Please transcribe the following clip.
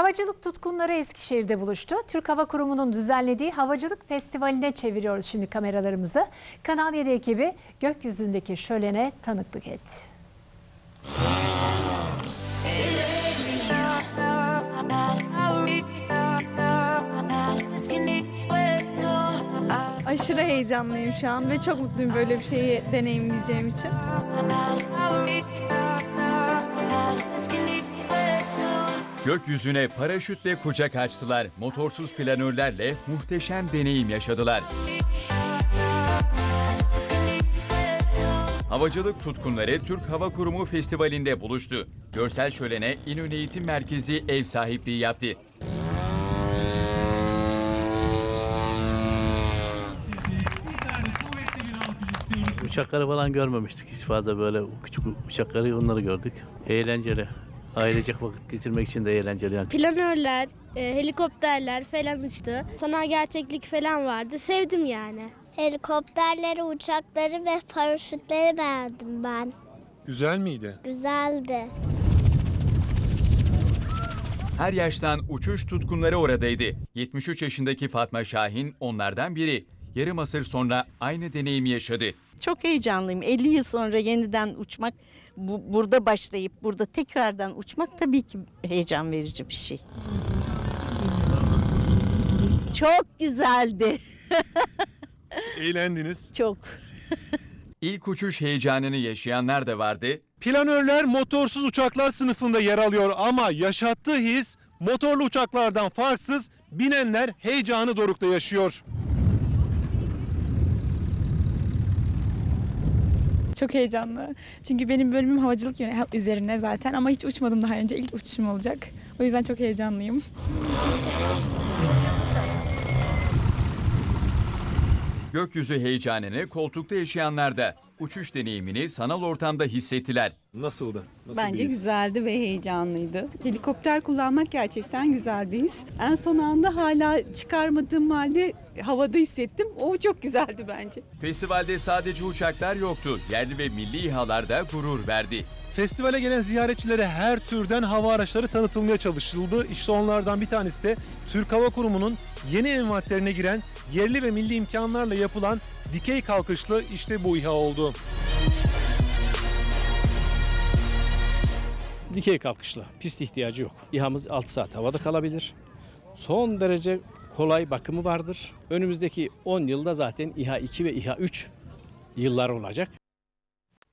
Havacılık tutkunları Eskişehir'de buluştu. Türk Hava Kurumu'nun düzenlediği Havacılık Festivali'ne çeviriyoruz şimdi kameralarımızı. Kanal 7 ekibi gökyüzündeki şölene tanıklık etti. Aşırı heyecanlıyım şu an ve çok mutluyum böyle bir şeyi deneyimleyeceğim için. Gökyüzüne paraşütle kucak açtılar. Motorsuz planörlerle muhteşem deneyim yaşadılar. Havacılık tutkunları Türk Hava Kurumu Festivali'nde buluştu. Görsel şölene İnönü Eğitim Merkezi ev sahipliği yaptı. Uçakları falan görmemiştik hiç fazla böyle küçük uçakları onları gördük. Eğlenceli. Ailecek vakit geçirmek için de eğlenceli yani. Planörler, e, helikopterler falan uçtu. Sanal gerçeklik falan vardı. Sevdim yani. Helikopterleri, uçakları ve paraşütleri beğendim ben. Güzel miydi? Güzeldi. Her yaştan uçuş tutkunları oradaydı. 73 yaşındaki Fatma Şahin onlardan biri. Yarım asır sonra aynı deneyimi yaşadı. Çok heyecanlıyım. 50 yıl sonra yeniden uçmak, bu, burada başlayıp burada tekrardan uçmak tabii ki heyecan verici bir şey. Çok güzeldi. Eğlendiniz. Çok. İlk uçuş heyecanını yaşayanlar da vardı. Planörler motorsuz uçaklar sınıfında yer alıyor ama yaşattığı his motorlu uçaklardan farksız binenler heyecanı dorukta yaşıyor. Çok heyecanlı. Çünkü benim bölümüm havacılık üzerine zaten ama hiç uçmadım daha önce. İlk uçuşum olacak. O yüzden çok heyecanlıyım. Gökyüzü heyecanını koltukta yaşayanlar da uçuş deneyimini sanal ortamda hissettiler. Nasıldı? Nasıl Bence güzeldi ve heyecanlıydı. Helikopter kullanmak gerçekten güzel bir his. En son anda hala çıkarmadığım halde havada hissettim. O çok güzeldi bence. Festivalde sadece uçaklar yoktu. Yerli ve milli İHA'lar da gurur verdi. Festivale gelen ziyaretçilere her türden hava araçları tanıtılmaya çalışıldı. İşte onlardan bir tanesi de Türk Hava Kurumu'nun yeni envanterine giren yerli ve milli imkanlarla yapılan dikey kalkışlı işte bu İHA oldu. dikey kalkışlı. Pist ihtiyacı yok. İHA'mız 6 saat havada kalabilir. Son derece kolay bakımı vardır. Önümüzdeki 10 yılda zaten İHA 2 ve İHA 3 yıllar olacak.